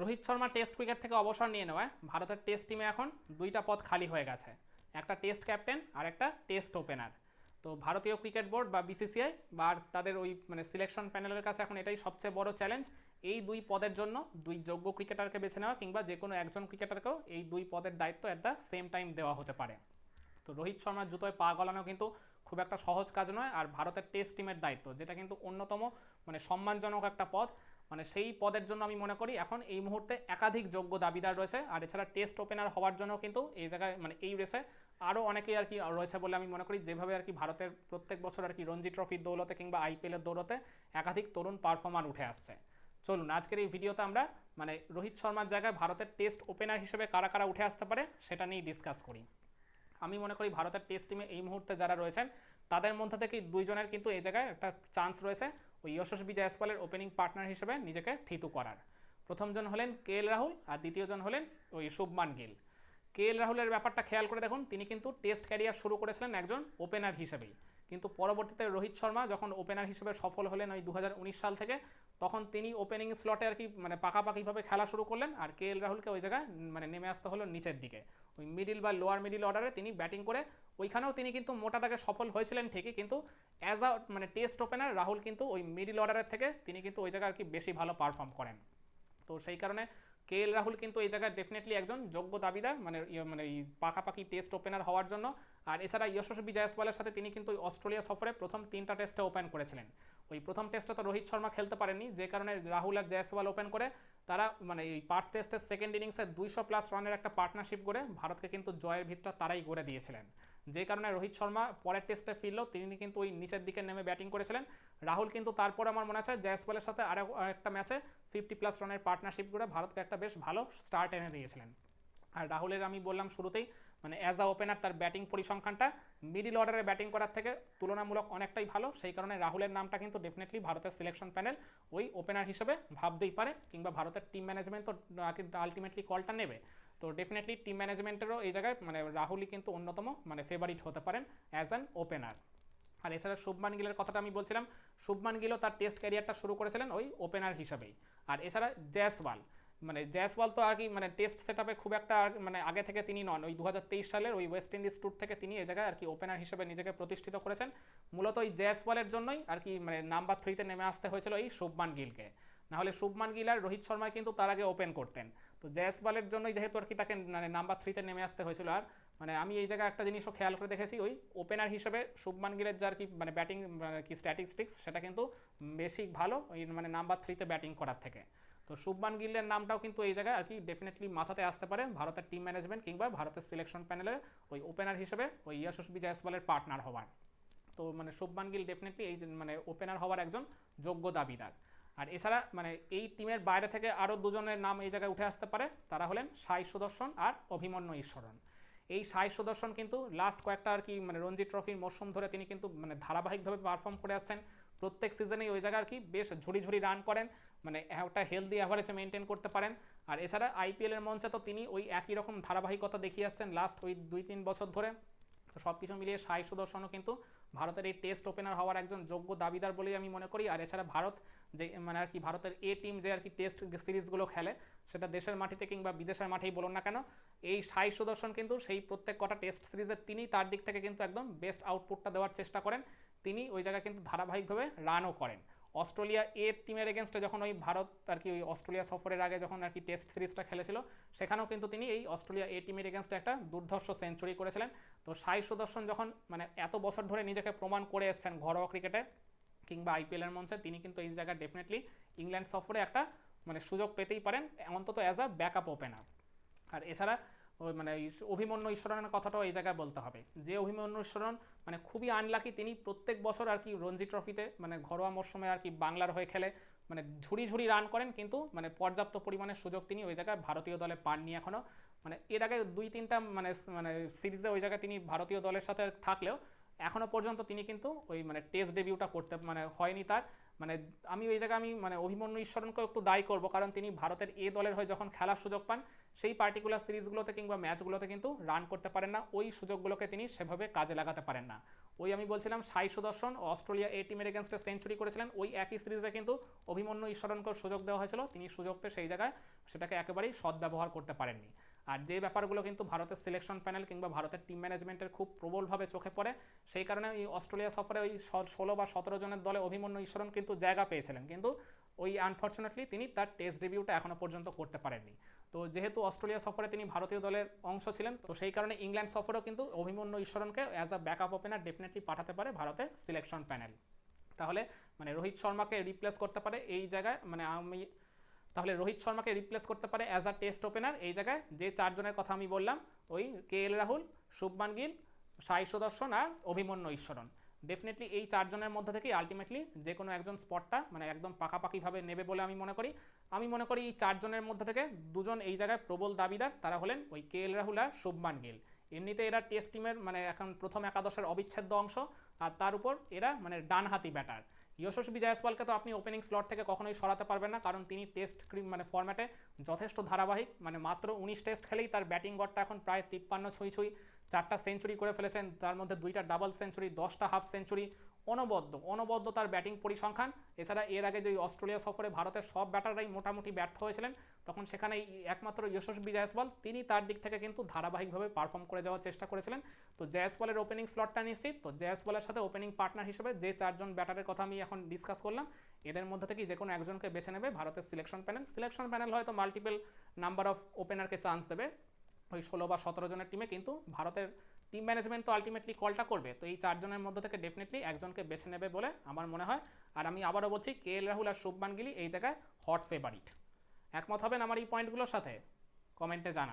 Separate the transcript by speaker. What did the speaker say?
Speaker 1: Rohit Sharma test cricket থেকে অবসর নিয়ে নেওয়ায় ভারতের টেস্ট টিমে এখন দুইটা পদ খালি হয়ে গেছে। একটা টেস্ট ক্যাপ্টেন আর একটা টেস্ট ওপেনার তো ভারতীয় ক্রিকেট বোর্ড বা বিসিসিআই বা তাদের ওই মানে সিলেকশন প্যানেলের কাছে এখন এটাই সবচেয়ে বড় চ্যালেঞ্জ এই দুই পদের জন্য দুই যোগ্য ক্রিকেটারকে বেছে নেওয়া কিংবা যে কোনো একজন ক্রিকেটারকেও এই দুই পদের দায়িত্ব অ্যাট দ্য সেম টাইম দেওয়া হতে পারে। তো রোহিত শর্মার জুতোয় পা গলানো কিন্তু খুব একটা সহজ কাজ নয়। আর ভারতের টেস্ট টিমের দায়িত্ব, যেটা কিন্তু অন্যতম মানে সম্মানজনক একটা পদ। মানে সেই পদের জন্য আমি মনে করি এখন এই মুহূর্তে একাধিক যোগ্য দাবিদার রয়েছে। আর এছাড়া টেস্ট ওপেনার হওয়ার জন্য কিন্তু এই জায়গায় মানে এই রেসে আরও অনেকেই আর কি রয়েছে বলে আমি মনে করি। যেভাবে আর কি ভারতের প্রত্যেক বছর আর কি রঞ্জি ট্রফির দৌলতে কিংবা আইপিএলের দৌলতে একাধিক তরুণ পারফর্মার উঠে আসছে। চলুন, আজকের এই ভিডিওতে আমরা মানে রোহিত শর্মার জায়গায় ভারতের টেস্ট ওপেনার হিসেবে কারা কারা উঠে আসতে পারে সেটা নিয়েই ডিসকাস করি। আমি মনে করি ভারতের টেস্ট টিমে এই মুহূর্তে যারা রয়েছেন, তাদের মধ্যে থেকে দুইজনের কিন্তু এই জায়গায় একটা চান্স রয়েছে। ওই যশস্বী জয়সওয়ালের ওপেনিং পার্টনার হিসেবে নিজেকে থিতু করার। প্রথমজন হলেন কে এল রাহুল আর দ্বিতীয়জন হলেন ওই শুভমান গিল। কে এল রাহুলের ব্যাপারটা খেয়াল করে দেখুন, তিনি কিন্তু টেস্ট ক্যারিয়ার শুরু করেছিলেন একজন ওপেনার হিসেবেই। কিন্তু পরবর্তীতে রোহিত শর্মা যখন ওপেনার হিসেবে সফল হলেন ওই দু হাজার উনিশ সাল থেকে তখন তিনি ওপেনিং স্লটে আর কি মানে পাকাপাকিভাবে খেলা শুরু করলেন আর কে এল রাহুলকে ওই জায়গায় মানে নেমে আসতে হলো নিচের দিকে। ওই মিডিল বা লোয়ার মিডিল অর্ডারে তিনি ব্যাটিং করে ওইখানেও তিনি কিন্তু মোটা দাগে সফল হয়েছিলেন ঠিকই, কিন্তু অ্যাজ আ মানে টেস্ট ওপেনার রাহুল কিন্তু ওই মিডিল অর্ডারের থেকে তিনি কিন্তু ওই জায়গায় আর কি বেশি ভালো পারফর্ম করেন। তো সেই কারণে কে এল রাহুল কিন্তু এই জায়গায় ডেফিনেটলি একজন যোগ্য দাবিদার মানে ইয়ে মানে এই পাকাপাকি টেস্ট ওপেনার হওয়ার জন্য। আর এছাড়া যশস্বী জয়সওয়ালের সাথে তিনি কিন্তু অস্ট্রেলিয়া সফরে প্রথম তিনটা টেস্টে ওপেন করেছিলেন। ওই প্রথম টেস্টে তো রোহিত শর্মা খেলতে পারেনি যে কারণে রাহুল আর জয়সওয়াল ওপেন করে তারা মানে এই পার্ট টেস্টের সেকেন্ড ইনিংসে দুইশো প্লাস রানের একটা পার্টনারশিপ করে ভারতকে কিন্তু জয়ের ভিতটা তারাই গড়ে দিয়েছিলেন। যে কারণে রোহিত শর্মা পরের টেস্টে ফিরলেও তিনি কিন্তু ওই নিচের দিকে নেমে ব্যাটিং করেছিলেন। রাহুল কিন্তু তারপর আমার মনে আছে জয়সওয়ালের সাথে আরও একটা ম্যাচে ফিফটি প্লাস রানের পার্টনারশিপ করে ভারতকে একটা বেশ ভালো স্টার্ট এনে দিয়েছিলেন। আর রাহুলের আমি বললাম শুরুতেই মানে অ্যাজ আ ওপেনার তার ব্যাটিং পরিসংখ্যানটা মিডিল অর্ডারে ব্যাটিং করার থেকে তুলনামূলক অনেকটাই ভালো। সেই কারণে রাহুলের নামটা কিন্তু ডেফিনেটলি ভারতের সিলেকশন প্যানেল ওই ওপেনার হিসেবে ভাবতেই পারে কিংবা ভারতের টিম ম্যানেজমেন্ট তো আলটিমেটলি কলটা নেবে। তো ডেফিনেটলি টিম ম্যানেজমেন্টেরও এই জায়গায় মানে রাহুলই কিন্তু অন্যতম মানে ফেভারিট হতে পারেন অ্যাজ অ্যান ওপেনার আর এছাড়া শুভমান গিলের কথাটা আমি বলছিলাম, শুভমান গিলও তার টেস্ট ক্যারিয়ারটা শুরু করেছিলেন ওই ওপেনার হিসেবেই। আর এছাড়া জয়সওয়াল মানে জয়সওয়াল তো আর কি মানে টেস্ট সেট খুব একটা মানে আগে থেকে তিনি নন। ওই দু হাজার তেইশ সালের ওই ওয়েস্ট ইন্ডিজ ট্যুর থেকে তিনি এই জায়গায় আর কি ওপেনার হিসেবে নিজেকে প্রতিষ্ঠিত করেছেন। মূলত ওই জয়সওয়ালের জন্যই আর কি মানে নাম্বার থ্রিতে নেমে আসতে হয়েছিল এই শুভমান গিলকে নাহলে শুভমান গিল আর রোহিত শর্মা কিন্তু তার আগে ওপেন করতেন। তো জয়সওয়ালের জন্যই যেহেতু আর কি তাকে মানে নাম্বার থ্রিতে নেমে আসতে হয়েছিল আর মানে আমি এই জায়গায় একটা জিনিসও খেয়াল করে দেখেছি, ওই ওপেনার হিসেবে শুভমান গিলের যার কি মানে ব্যাটিং কি স্ট্যাটিস্টিক্স সেটা কিন্তু বেশি ভালো, ওই মানে নাম্বার থ্রিতে ব্যাটিং করার থেকে। তো শুভমান গিলের নামটাও কিন্তু এই জায়গায় আর কি ডেফিনেটলি মাথাতে আসতে পারে ভারতের টিম ম্যানেজমেন্ট কিংবা ভারতের সিলেকশন প্যানেলের ওই ওপেনার হিসেবে ওই যশস্বী জয়সওয়ালের পার্টনার হওয়ার। তো মানে শুভমান গিল ডেফিনেটলি এই মানে ওপেনার হওয়ার একজন যোগ্য দাবিদার। আর এছাড়া মানে এই টিমের বাইরে থেকে আরও দুজনের নাম এই জায়গায় উঠে আসতে পারে, তারা হলেন সাই সুদর্শন আর অভিমন্যু ঈশ্বরন। এই সাই সুদর্শন কিন্তু লাস্ট কয়েকটা আর কি মানে রঞ্জি ট্রফির মরশুম ধরে তিনি কিন্তু মানে ধারাবাহিকভাবে পারফর্ম করে আসছেন। প্রত্যেক সিজনেই ওই জায়গায় আর কি বেশ ঝুড়ি ঝুড়ি রান করেন। মানে একটা হেলদি অ্যাভারেজে মেনটেন করতে পারেন। আর এছাড়া আইপিএলের মঞ্চে তো তিনি ওই একই রকম ধারাবাহিকতা দেখিয়ে আসছেন লাস্ট ওই দুই, তিন বছর ধরে। তো সব কিছু মিলিয়ে সাই সুদর্শনও কিন্তু ভারতের এই টেস্ট ওপেনার হওয়ার একজন যোগ্য দাবিদার বলেই আমি মনে করি। আর এছাড়া ভারত যে মানে আর কি ভারতের এ টিম যে আর কি টেস্ট সিরিজগুলো খেলে, সেটা দেশের মাটিতে কিংবা বিদেশের মাঠেই বলুন না কেন, এই সাই সুদর্শন কিন্তু সেই প্রত্যেক কটা টেস্ট সিরিজের তিনি তার দিক থেকে কিন্তু একদম বেস্ট আউটপুটটা দেওয়ার চেষ্টা করেন। তিনি ওই জায়গায় কিন্তু ধারাবাহিকভাবে রানও করেন। অস্ট্রেলিয়া এ টিমের এগেনস্টে যখন ওই ভারত আর কি ওই অস্ট্রেলিয়া সফরের আগে যখন আর কি টেস্ট সিরিজটা খেলেছিল, সেখানেও কিন্তু তিনি এই অস্ট্রেলিয়া এ টিমের এগেনস্টে একটা দুর্ধর্ষ সেঞ্চুরি করেছিলেন। তো সাই সুদর্শন যখন মানে এত বছর ধরে নিজেকে প্রমাণ করে এসছেন ঘরোয়া ক্রিকেটে কিংবা আইপিএলের মঞ্চে, তিনি কিন্তু এই জায়গায় ডেফিনেটলি ইংল্যান্ড সফরে একটা মানে সুযোগ পেতেই পারেন অন্তত অ্যাজ আ ব্যাকআপ ওপেনার আর এছাড়া মানে অভিমন্যু ঈশ্বরণের কথাটাও এই জায়গায় বলতে হবে। যে অভিমন্যু ঈশ্বরণ মানে খুবই আনলাকি তিনি প্রত্যেক বছর আর কি রঞ্জি ট্রফিতে মানে ঘরোয়া মরশুমে আর কি বাংলার হয়ে খেলে মানে ঝুড়ি ঝুড়ি রান করেন, কিন্তু মানে পর্যাপ্ত পরিমাণে সুযোগ তিনি ওই জায়গায় ভারতীয় দলে পাননি এখনও মানে এর আগে দুই তিনটা মানে মানে সিরিজে ওই জায়গায় তিনি ভারতীয় দলের সাথে থাকলেও এখনও পর্যন্ত তিনি কিন্তু ওই মানে টেস্ট ডেবিউটা করতে মানে হয়নি তার। মানে আমি ওই জায়গায় আমি মানে অভিমন্যু ঈশ্বরনকে একটু দায়ী করব, কারণ তিনি ভারতের এ দলের হয়ে যখন খেলার সুযোগ পান, সেই পার্টিকুলার সিরিজগুলোতে কিংবা ম্যাচগুলোতে কিন্তু রান করতে পারেন না। ওই সুযোগগুলোকে তিনি সেভাবে কাজে লাগাতে পারেন না। ওই আমি বলছিলাম সাই সুদর্শন, অস্ট্রেলিয়া এ টিমের এগেনস্টে সেঞ্চুরি করেছিলেন। ওই একই সিরিজে কিন্তু অভিমন্যু ঈশ্বরনকে সুযোগ দেওয়া হয়েছিল। তিনি সুযোগ পেয়ে সেই জায়গায় সেটাকে একেবারেই সদ্ব্যবহার করতে পারেননি। আর যে ব্যাপারগুলো কিন্তু ভারতের সিলেকশন প্যানেল কিংবা ভারতের টিম ম্যানেজমেন্টের খুব প্রবলভাবে চোখে পড়ে, সেই কারণে এই অস্ট্রেলিয়া সফরে ওই ষোলো বা সতেরো জনের দলে অভিমন্যু ঈশ্বরন কিন্তু জায়গা পেয়েছিলেন। কিন্তু ওই আনফর্চুনেটলি তিনি তার টেস্ট রিভিউটা এখনও পর্যন্ত করতে পারেননি। তো যেহেতু অস্ট্রেলিয়া সফরে তিনি ভারতীয় দলের অংশ ছিলেন, তো সেই কারণে ইংল্যান্ড সফরেও কিন্তু Abhimanyu ঈশ্বরনকে as a backup opener definitely পাঠাতে পারে ভারতের সিলেকশন প্যানেল তাহলে মানে রোহিত শর্মাকে রিপ্লেস করতে পারে এই জায়গায় মানে আমি তাহলে রোহিত শর্মাকে রিপ্লেস করতে পারে অ্যাজ আ টেস্ট ওপেনার এই জায়গায় যে চারজনের কথা আমি বললাম, ওই কে এল রাহুল, শুভমান গিল, সাই সুদর্শন আর অভিমন্যু ঈশ্বরন ডেফিনেটলি এই চারজনের মধ্যে থেকেই আলটিমেটলি যে কোনো একজন স্পটটা মানে একদম পাকাপাকিভাবে নেবে বলে আমি মনে করি। আমি মনে করি এই চারজনের মধ্যে থেকে দুজন এই জায়গায় প্রবল দাবিদার, তারা হলেন ওই কে এল রাহুল আর শুভমান গিল। এমনিতে এরা টেস্ট টিমের মানে এখন প্রথম একাদশের অবিচ্ছেদ্য অংশ, আর তার উপর এরা মানে ডানহাতি ব্যাটার যশস্বী জয়সওয়ালকে তো আপনি ওপেনিং স্লট থেকে কখনোই সরাতে পারবেন না, কারণ তিনি টেস্ট ক্রিম মানে ফরম্যাটে যথেষ্ট ধারাবাহিক। মানে মাত্র উনিশ টেস্ট খেলেই তার ব্যাটিং গড়টা এখন প্রায় তিপ্পান্ন ছুঁই ছুঁই, চারটা সেঞ্চুরি করে ফেলেছেন, তার মধ্যে দুইটা ডাবল সেঞ্চুরি দশটা হাফ সেঞ্চুরি অনবদ্য অনবদ্য তার ব্যাটিং পরিসংখ্যান। এছাড়া এর আগে যে অস্ট্রেলিয়া সফরে ভারতের সব ব্যাটাররাই মোটামুটি ব্যর্থ হয়েছিলেন, তখন সেখানে একমাত্র যশস্বী জয়সওয়াল, তিনি তার দিক থেকে কিন্তু ধারাবাহিকভাবে পারফর্ম করে যাওয়ার চেষ্টা করেছিলেন। তো জয়সওয়ালের ওপেনিং স্লটটা নিশ্চিত, তো জয়সওয়ালের সাথে ওপেনিং পার্টনার হিসেবে যে চারজন ব্যাটারের কথা আমি এখন ডিসকাস করলাম, এদের মধ্যে থেকে যে কোনো একজনকে বেছে নেবে ভারতের সিলেকশন প্যানেল সিলেকশন প্যানেল হয়তো মাল্টিপল নাম্বার অফ ওপেনারকে চান্স দেবে। ওই ষোলো বা সতেরো জনের টিমে কিন্তু ভারতের টিম ম্যানেজমেন্ট তো আলটিমেটলি কলটা করবে, তো এই চারজনের মধ্যে থেকে ডেফিনেটলি একজনকে বেছে নেবে বলে আমার মনে হয়। আর আমি আবারও বলছি, কে এল রাহুল আর শুভমান গিলি এই জায়গায় হট ফেভারিট একমত হবেন আমার এই পয়েন্টগুলোর সাথে? কমেন্টে জানান।